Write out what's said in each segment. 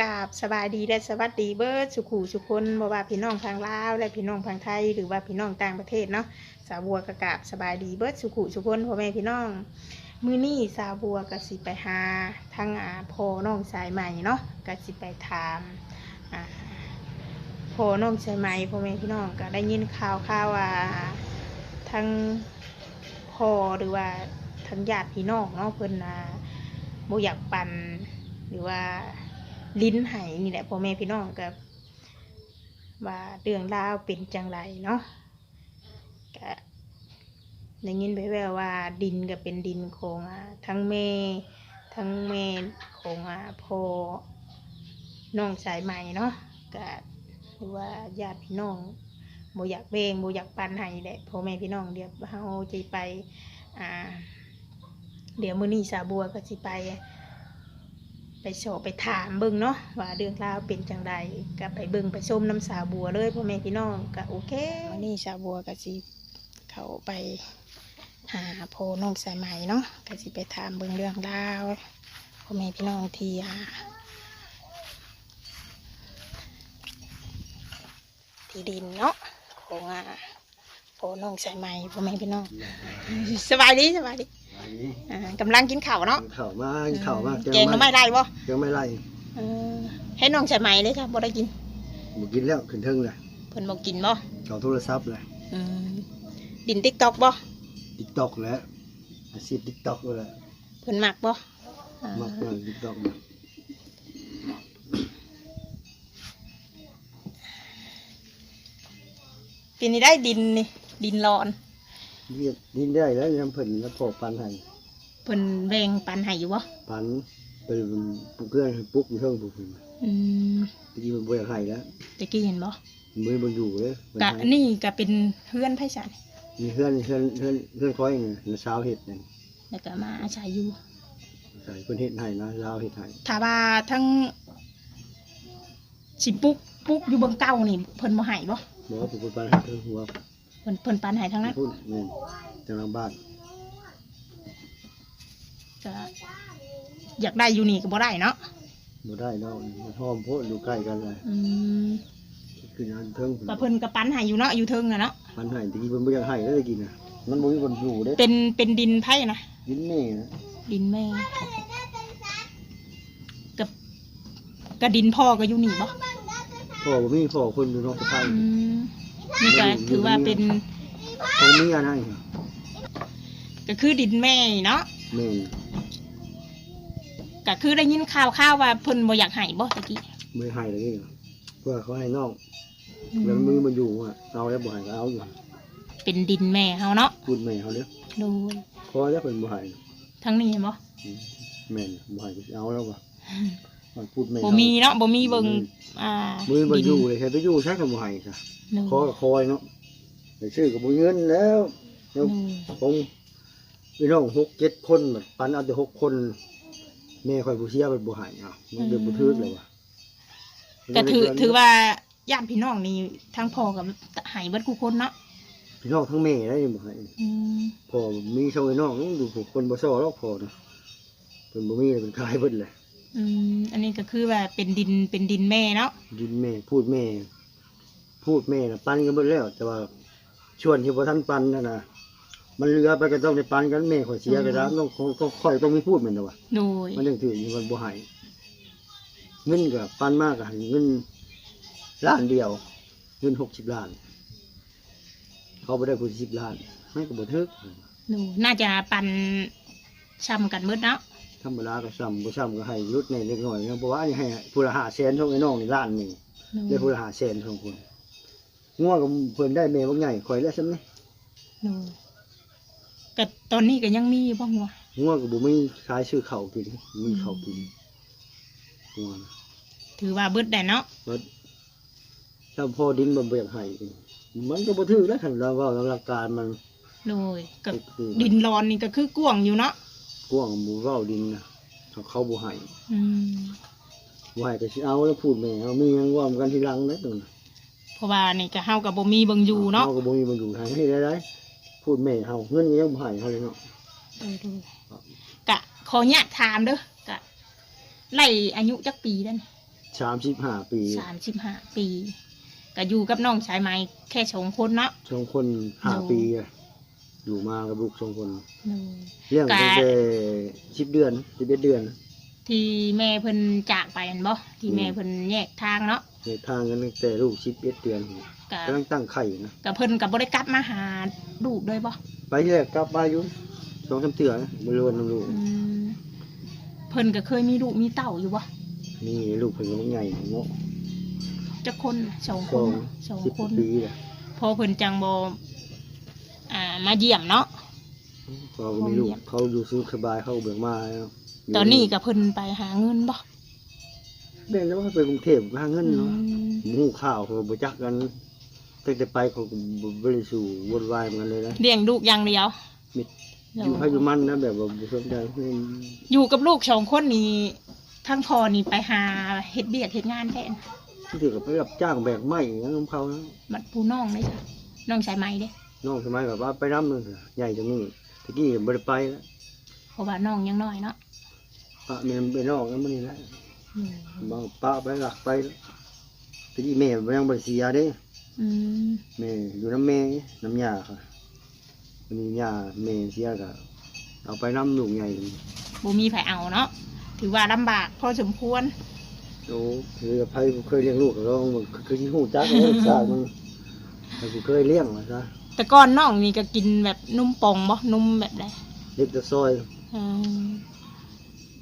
กาบสบายดีและสวัสดีเบิร์ดสุขูสุคนบ่ว่าพี่น้องทางลาวและพี่น้องทางไทย หรือว่าพี่น้องต่างประเทศเนาะสาวบัวกะกาบสบายดีเบิร์ดสุขูสุคนพ่อแม่พี่น้อง มือนี้สาวบัวก็สิไปหาทางอาพอน้องสายใหม่เนาะก็สิไปถามอ่าพ่อน้องสายใหม่พ่อแม่พี่น้องก็ได้ยินข่าวข่าวว่าทางพ่อหรือว่าทางญาติพี่น้องเนาะเพิ่นนะบ่อยากปันหรือว่า ลิ้นไห้นี่แหละพ่อแม่พี่น้องกับว่าเรื่องราวเป็นจังไรเนาะก็ได้ยินไปแววว่าดินก็เป็นดินของอ่าทั้งแม่ทั้งแม่ของอ่าพ่อน้องสายใหม่เนาะก็หรือว่าญาติพี่น้องบ่อยากเบงบ่อยากปันให้แหละพ่อแม่พี่น้องเดี๋ยวเฮาจะไปอ่าเดี๋ยวมื้อนี้สาบัวก็สิไป ไปโชว์ไปถามเบิ่งเนาะว่าเรื่องราวเป็นจังใดก็ไปเบิ่งไปชมน้ำสาบัวเลยพ่อแม่พี่น้องก็โอเควันนี้สาบัวก็สิเขาไปหาโพน้องสายไหมเนาะก็สิไปถามเบิ่งเรื่องราวพ่อแม่พี่น้องที่อ่าที่ดินเนาะของอ่าโพน้องสายไหมพ่อแม่พี่น้องสบายดีสบายดี อ่ากำลังกินข้าวเนาะเข่ามาเข่ามาแกงหน้ำไม่ได้บ่แกงไม่ไล่เออให้น้องใส่ไหมเลยค่ะบ่ได้กินหมูกินแล้วขึ้นเทิงเลยเพิ่นบ่กินบ่เขาโทรศัพท์เลยอืมดินติ๊กตอกบ่ติ๊กตอกแล้วอาชีพติ๊กตอกเลยเพิ่นมักบ่อ่ามักงานติ๊กตอกปีนี้ได้ดินนี่ดินร้อน เรียกดินได้แล้วยังเพิ่นแล้วพอปันให้เพิ่นแบ่งปันให้อยู่บ่ปันเป็นปลูกเกลือให้ปลุ๊กอยู่เทิงปลูกขึ้นอืมตะกี้มันบ่อยากให้แล้วตะกี้เห็นบ่มือมันอยู่เลยมันกะให้นี่ก็เป็นเพื่อนไผสันมีเพื่อนเพื่อนเพื่อนเพื่อนคอยไงนะสาวเห็ดนี่แล้วก็มาอาศัยอยู่ใส่เพิ่นเห็ดให้นะสาวเห็ดให้ถ้าว่าทั้งสิปลุกปลุกอยู่เบิ่งเก่านี่เพิ่นบ่ให้บ่บอกว่าปลูกปันให้เทิงหัวเพิ่นเพิ่นปันให้ทั้งนั้นพูดนี่จังหลังบ้านก็อยากได้อยู่นี่ก็บ่ได้เนาะบ่ได้เนาะมันหอมโพดอยู่ใกล้กันเลยอืมคืองานเทิงก็เพิ่นก็ปันให้อยู่เนาะอยู่เทิงน่ะเนาะมันให้ตะกี้มันไม่อยากให้แล้วตะกี้นะมันบ่มีคนอยู่เด้เป็นเป็นดินไผ่นะยินแม่นะดินแม่กับกับดินพ่อก็อยู่นี่บ่พ่อบ่มีพ่อคนอยู่นอกประเทศอืม นี่ก็ถือว่าเป็นตรงนี้อะไรก็คือดินแม่เนาะแม่นก็คือได้ยินข่าวข่าวว่าเพิ่นบ่อยากให้บ่ตะกี้ไม่ให้เลยนี่เพื่อเขาให้นอกอืแล้วมือมมันอยู่อะเอาแล้วบ่ให้ก็เอาอยู่เป็นดินแม่เฮาเนาะพูดแม่เขาเด้อดูพอแล้วเพิ่นบ่ให้ทั้งนี้บ่อืมแม่นบ่ให้ก็เอาแล้วว่ะ มันพูดแม่บ่มีเนาะบ่มีเบิ่งอ่ามือมันดิอยู่เลยแค่ไปอยู่ใช้ก็บ่ให้ค่ะดูขอก็คอยเนาะไปซื้อก็บ่มีเงินแล้วแล้วดูผมพี่น้องหกเจ็ดคนแบบปันเอาแต่หกคนแม่คอยผู้เชี่ยวเป็นผู้ใหายอะมันเป็นผู้ทึกเลยวะก็ถือถือว่าญาติพี่น้องนี่ทั้งพ่อกับให้เบิดกูคนเนาะพี่น้องทั้งแม่ได้ยังบ่ใหายอืมพอมีช่องไอ้น้องดูผูกคนบ่ซ้อแล้วพอนะเป็นบ่มีเลยเป็นคายเบิดเลย อืมอันนี้ก็คือว่าเป็นดินเป็นดินแม่เนาะดินแม่ พูดแม่ พูดแม่นะปันกันเบิดแล้ว แต่ว่าชวนที่บ่ทันปันนั่นน่ะมันเหลือไปก็ต้องได้ปันกันแม่ข่อยเสียก็ได้ต้องต้องค่อยต้องมีพูดแม่นน่ะวะโดยมันยังถืออยู่มันบ่ใหายเงินกับปันมากกับเงินล้านเดียว เงินหกสิบล้าน เขาไปได้พูดสิบล้านไม่ก็บ่ทึกหนูน่าจะปันช้ำกันมืดเนาะ ธรรมดาก็ซ้ำบ่ซ้ำก็ให้ยุดในเล็กน้อยนะเพราะว่าอันนี้ให้ผู้ละห้าแสนเท่าไอ้น้องนี่ล้านหนึ่งหนูได้ผู้ละห้าแสนสองคนง่วงกับเพิ่นได้แม่บางใหญ่ข่อยแล้วซ้ำนี่หนูก็ตอนนี้ก็ยังมีอยู่บ้างวะง่วงกับบ่มีขายซื้อข้าวกินมีข้าวกินง่วงถือว่าเบิดได้เนาะว่าถ้าพอดินมันเบียกให้มันก็บ่ถือแล้วคันเราเว่าหลักการมันโดยก็คือดินร้อนนี่ก็คือกว้างอยู่เนาะ กว้างหมู่เว้าดินนะเขาเขาบ่ให้อืมบ่ให้ก็สิเอาแล้วพูดแม่เอามีหยังเว่ากันทีหลังนะตรงนั้นเพราะว่านี่ก็เฮากับบ่มีเบิ่งอยู่เนาะเฮาก็บ่มีมันอยู่ทางให้ได้ได้พูดแม่เฮาเงินก็ยังบ่ให้เฮาเลยเนาะเออดูกะขออนุญาตถามเด้อกะไล่อายุจักปีนั่นสามสิบห้าปีสามสิบห้าปีก็อยู่กับน้องชายไม้แค่สองคนเนาะสองคนห้าปีอะ อยู่มากับลูกสองคนโดย เลี้ยงกะตั้งแต่สิบเดือนสิบเอ็ดเดือนที่แม่เพิ่นจากไปนั่นบ่ที่แม่เพิ่นแยกทางเนาะในทางกันตั้งแต่ลูกสิบเอ็ดเดือนก็กำลังตั้งไข่นะก็เพิ่นก็บ่ได้กลับมาหาลูกด้วยบ่ไปที่แรกกลับมาอยู่สองสามเตือนบริวารน้ำลูกอืมเพิ่นก็เคยมีลูกมีเต้าอยู่บ่นี่ลูกเพิ่นก็ใหญ่เนาะจักคนสองสคอนงสองสิบคน ปีแหละพอเพิ่นจังบ่ อ่า มาเยี่ยมเนาะ เขาก็มีลูกเขาอยู่สุขสบายเขาก็เบื่อมาแล้วตอนนี้ก็เพิ่นไปหาเงินบ่เด่นแล้วว่าไปกรุงเทพหาเงินเนาะอืมหมู่ข้าวเขาบ่จักกันตั้งแต่ไปเขาก็บ่บริสู่วนวายเหมือนกันเลยนะ เลี้ยงลูกอย่างเดียวมิดอยู่ให้อยู่มันนะแบบว่าบ่สนใจเพิ่นอยู่กับลูกสองคนนี่ทั้งพ่อนี่ไปหาเฮ็ดเบียกเฮ็ดงานแทนที่ถือกับไปรับจ้างแบกไม้อย่างนั้นของเขานะ บัดผู้น้องได้จ้ะน้องชายไม้เด้ น้องสมัยแบบว่าไปน้ำนึงใหญ่จังนี้ตะกี้บ่ได้ไปแล้วเพราะว่าน้องยังน้อยเนาะปะแม่ไปนอกแล้วมื้อนี้แหละอืมบางปะไปหลักไปตะกี้แม่บ่ยังบ่ได้เสียเด้อืมแม่อยู่น้ำแม่น้ำยาค่ะมียาแม่เสียก็เอาไปน้ำลูกใหญ่บ่มีไผเอาเนาะถือว่าลำบากพอสมควร โอ้คือไผเคยเลี้ยงลูกก็ลองมันคือที่หูจักเรื่องศาสตร์มันมันเคยเลี้ยงมาซะ แต่ก่อนน้องนี่ก็กินแบบนุ่มปองบ่นุ่มแบบใดเล็กตะซอยอืม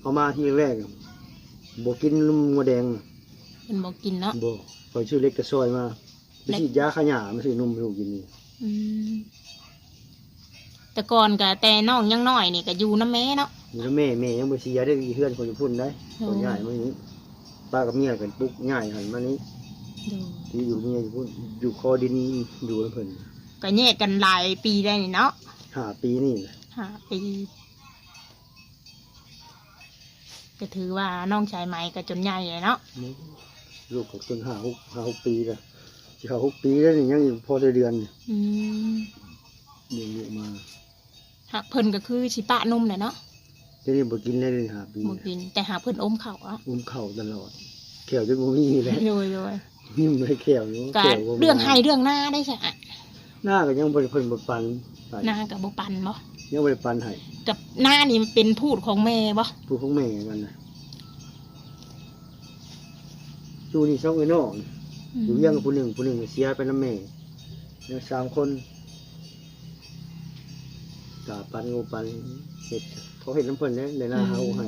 เอามาที่แรกบ่กินนมงัวแดงเป็นบ่กินเนาะบ่คอยชื่อเล็กตะซอยมาไปเล็กฉีดยาขยะมาซื้อนมให้ลูกกินนี่อืมแต่ก่อนก็แต่น้องยังน้อยนี่ก็อยู่น้ำแม่เนาะอยู่แล้วแม่แม่ยังบ่เสียได้อีเพื่อนคนจะพุ่นได้โอ้คนใหญ่มานี้ป้ากับเมียกันปุ๊กง่ายหันมานี้ดูที่อยู่เมียอยู่พุ่นอยู่คอดินอยู่กับเพิ่น ก็แยกกันหลายปีได้นี่เนาะห้าปีนี่แหละห้าปีก็ถือว่าน้องชายใหม่ก็จนใหญ่เลยเนาะลูกก็จนห้าหกห้าหกปีแล้วสิห้าหกปีแล้วนี่ยังอยู่พอได้เดือนนี่อืมเลี้ยงลูกมาหักเพิ่นก็คือชิปะนุ่มเลยเนาะจะได้บ่กินได้เลยห้าปีบ่กิน แต่หาเพิ่นอมเข่าวอะอุ้มเข่าตลอดแขวจนบ่มีแล้วโดยโดย นิ่มเลยแขวอยู่ก็แขวบ่มีเรื่องให้เรื่องหน้าได้ใช่อะ หน้าก็ยังบ่ได้เพิ่นบ่ปันให้หน้ากับบ่ปันบ่ยังบ่ได้ปันให้กับหน้านี่มันเป็นพูดของแม่บ่ผู้ของแม่กันน่ะอยู่นี่สองไอ้น้องอยู่เลี้ยงผู้หนึงผู้หนึงเสียไปนำแม่แล้วสามคนกาปันงูปันเฮ็ดเขาเฮ็ดน้ำเพิ่นเด้ในหน้าเฮาให้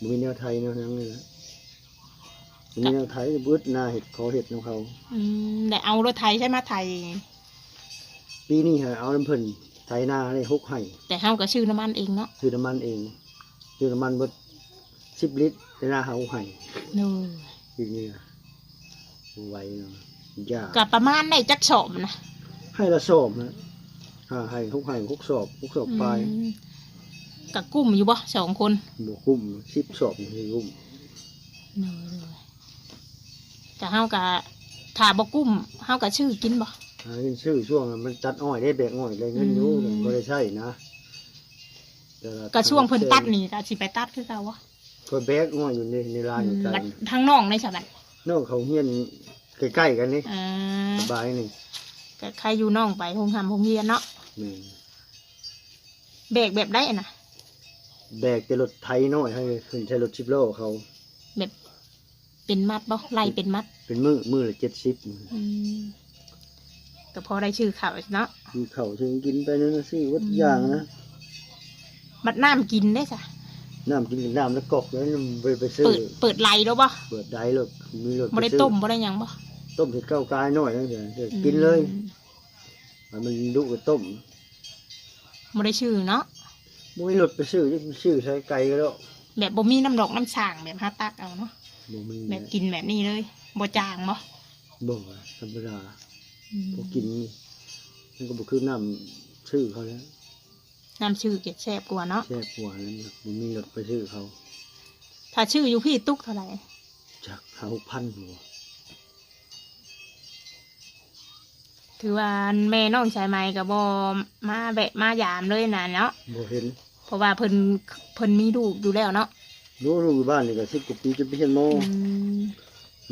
บ่มีแนวไทยแนวนั้นเลยนะบ่มีแนวไทยเบิดหน้าเฮ็ดเขาเฮ็ดนํเขา อืมแต่เอารถไทยใช่ไหมไทย ปีนี้ให้เอาน้ำเพิ่นไถนาได้หกให้แต่เฮาก็ชื่อน้ำมันเองเนาะซื้อน้ำมันเองซื้อน้ำมันเบิด10ลิตรในหน้าเฮาให้โน่ปีนี้นะไหวเนาะยากก็ประมาณได้จักสอบนะให้ละสอบนะห้าให้หกให้หกสอบหกสอบปลายอืมกับกุ้มอยู่บ่สองคนบวกกุ้มสิบสอบนี่กุ้มโน่ก็เฮาก็ถ้าบ่กุ้มเฮาก็ชื่อกินบ่ หาเงินซื้อช่วงนั้นมันตัดอ้อยได้แบกอ้อยได้เงินอยู่อืม ก็ได้ใช่นะแต่ละก็ช่วงเพิ่นตัดนี่ก็สิไปตัดคือเก่าวะก็แบกอ้อยอยู่ในในร้านอยู่กับัดนทางน้องในสะบัดน้องเขาเฮียนใกล้ๆกันนี่อ่าสบายนี่ก็ใครอยู่น้องไปโรงหำโรงเรียนเนาะแม่นเบรกแบบได้น่ะ แบกแต่รถไถน้อยให้ขึ้นใช้รถชิบโลเขา แบบเป็นมัดบ่ไล่เป็นมัดเป็นมือมือละเจ็ดสิบอืม ก็พอได้ชื่อเขาเนาะคือเขาถึงกินไปนั่นนะสิวัดอย่างนะบัดน้ำกินได้จ้ะน้ำกินกับน้ำแล้วกอกแล้วไปไปซื้อเปิดเปิดไล่แล้วบ่เปิดได้เลยมีรถบ่ได้ปซื้อต้มบ่ได้หยังบ่ต้มเสร็จเก้ากายหน่อยนั่นเองกินเลย อืมให้มันดุกับต้มบ่ได้ชื่อเนาะบ่มีรถไปซื้อจะซื้อใช้ไก่ก็แล้วแบบบ่มีน้ำดอกน้ำช่างแบบหาตักเอาเนาะบ่มีแบบกินแบบนี้เลยบ่จางบ่บ่ธรรมดาอืม พอกินนี่มันก็บ่คือน้ำซื้อเขาแล้วน้ำชื่อเก็ดแซ่บกว่าเนาะแช่หัวนั่นน่ะบ่มีรถไปซื้อเขา ถ้าชื่ออยู่พี่ตุ๊กเท่าไหร่จากหาหกพันหัวถือว่าแม่น้องชายไม้ก็บ่มาแบะมายามเลยนะเนาะบ่เห็น เพราะว่าเพิ่นเพิ่นมีลูกอยู่แล้วเนาะรู้รู้อยู่บ้านนี่ก็สิบกว่าปีจะไปเรียนมอืม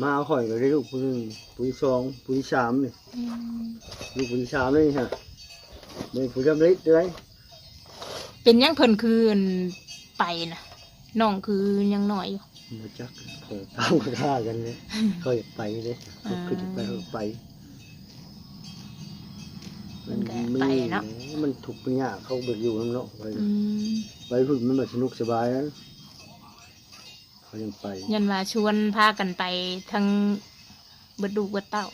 มาเอาข่อยก็ได้ลูกผู้หนึงผู้ที่สองผู้ที่สามนี่อืมลูกผู้ที่สามเลยฮะในผู้จำเล็กเลยเป็นหยังเพิ่นคืออันไปนะน้องคือยังน้อยอยู่ มาจักเขาตามมาฆ่ากันเลยเขาอยากไปเลยเขาคือจะไปเขาไป มันก็ไปเนาะมันถูกข์ยากเขาเบิกอยู่น้ำเนาะไปอืมไปพึ่งมันแบบสนุกสบายนะ เขายังไปยันว่าชวนพากันไปทั้งเบิดดูกเบิดเต้า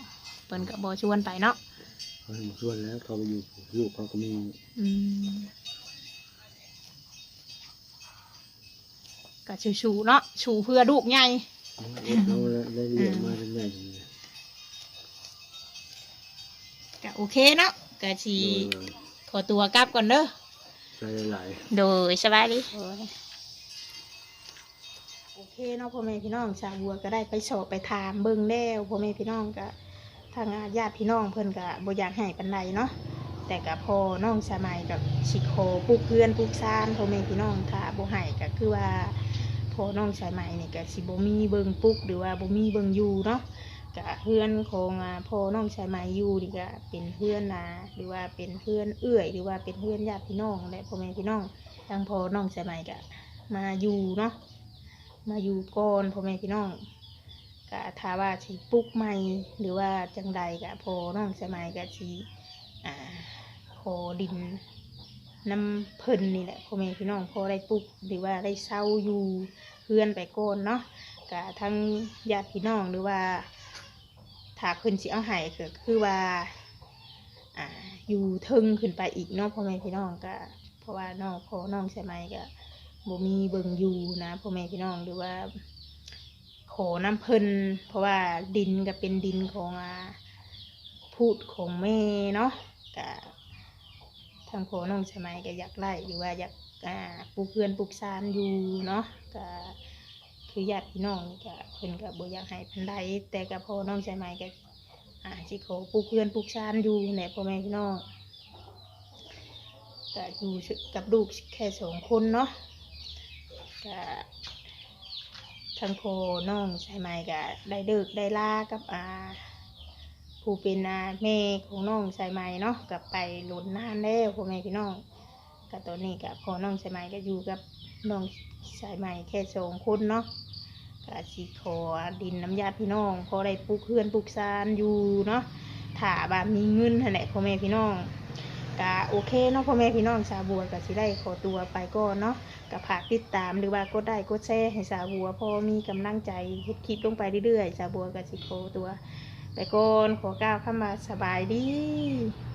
เพิ่นก็บ่ชวนไปเนาะเขาให้มาชวนแล้วเขาไปอยู่ลูกเขาก็มีอืมก็ชูๆเนาะชูเพื่อลูกใหญ่เขาได้เรียนมาเป็นใหญ่อย่างนี้ก็โอเคเนาะก็สิโดยขอตัวกลับก่อนเด้อใจหลายโดยสบายดีโอ เคเนาะพ่อแม่พี่น้องชาวบัวก็ได้ไปสอบไปถามเบิ่งแล้วพ่อแม่พี่น้องก็ทางญาติพี่น้องเพิ่นก็บ่อยากให้ปานใดเนาะแต่ก็พอน้องสมัยกับสิโคปลูกเพื่อนปลูกซานพ่อแม่พี่น้องถ้าบ่ให้ก็คือว่าพอน้องสมัยนี่ก็สิบ่มีเบิ่งปลูกหรือว่าบ่มีเบิ่งอยู่เนาะก็เพื่อนของอ่าพอน้องสมัยอยู่นี่ก็เป็นเพื่อนนาหรือว่าเป็นเพื่อนเอื้อย หรือว่าเป็นเพื่อนญาติพี่น้องและพ่อแม่พี่น้องทางพอน้องสมัยกะมาอยู่เนาะ มาอยู่ก่อนพ่อแม่พี่น้องกะถ้าว่าสิปลุกใหม่หรือว่าจังใดกะพอน้องสมัยกะสิอ่าขอดินน้ำเพิ่นนี่แหละพ่อแม่พี่น้องพอได้ปลุกหรือว่าได้เศร้าอยู่เพื่อนไปก่อนเนาะกะทั้งญาติพี่น้องหรือว่าถ้าเพิ่นสิเอาให้ก็คือว่าอ่าอยู่ทึงขึ้นไปอีกเนาะพ่อแม่พี่น้องก็เพราะว่าน้องพอน้องใช่ไหมก็ บ่มีเบิงอยู่นะพ่อแม่พี่น้องหรือว่า ขอน้ำเพิ่นเพราะว่าดินก็เป็นดินของอาพูดของแม่เนาะก็ทางพ่อน้องใช่ไหมก็อยากไล่หรือว่าอยากปลูกเพื่อนปลูกซานอยู่เนาะก็คือญาติพี่น้องนี่ก็เพิ่นก็บ่อยากให้พันใดแต่ก็พ่อน้องใช่ไหมก็อ่าสิขอปลูกเพื่อนปลูกชานอยู่แหละพ่อแม่พี่น้องก็อยู่กับลูกแค่สองคนเนาะ ก็ทั้งพ่อน้องใช่ไหมก็ได้เลิกได้ลากับอาผู้เป็นอาแม่ของน้องใช่ไหมเนาะกับไปหลุนนานแล้วพ่อแม่พี่น้องก็ตอนนี้กับพ่อน้องใช่ไหมก็อยู่กับน้องใช่ไหมแค่สองคนเนาะก็สิขอดินน้ำญาพี่น้องพอได้ปลูกเพื่อนปลูกซานอยู่เนาะถ้าบามีเงินหั่นแหละพ่อแม่พี่น้อง ก็โอเคเนาะพ่อแม่พี่น้องสาวบัวก็สิได้ขอตัวไปก่อนเนาะกะผากติดตามหรือว่ากดได้กดแชร์ให้สาวบัวพอมีกำลังใจเฮ็ดคลิปลงไปเรื่อยๆสาวบัวก็สิขอตัว ไปก่อนขอกล่าวคำว่าสบายดี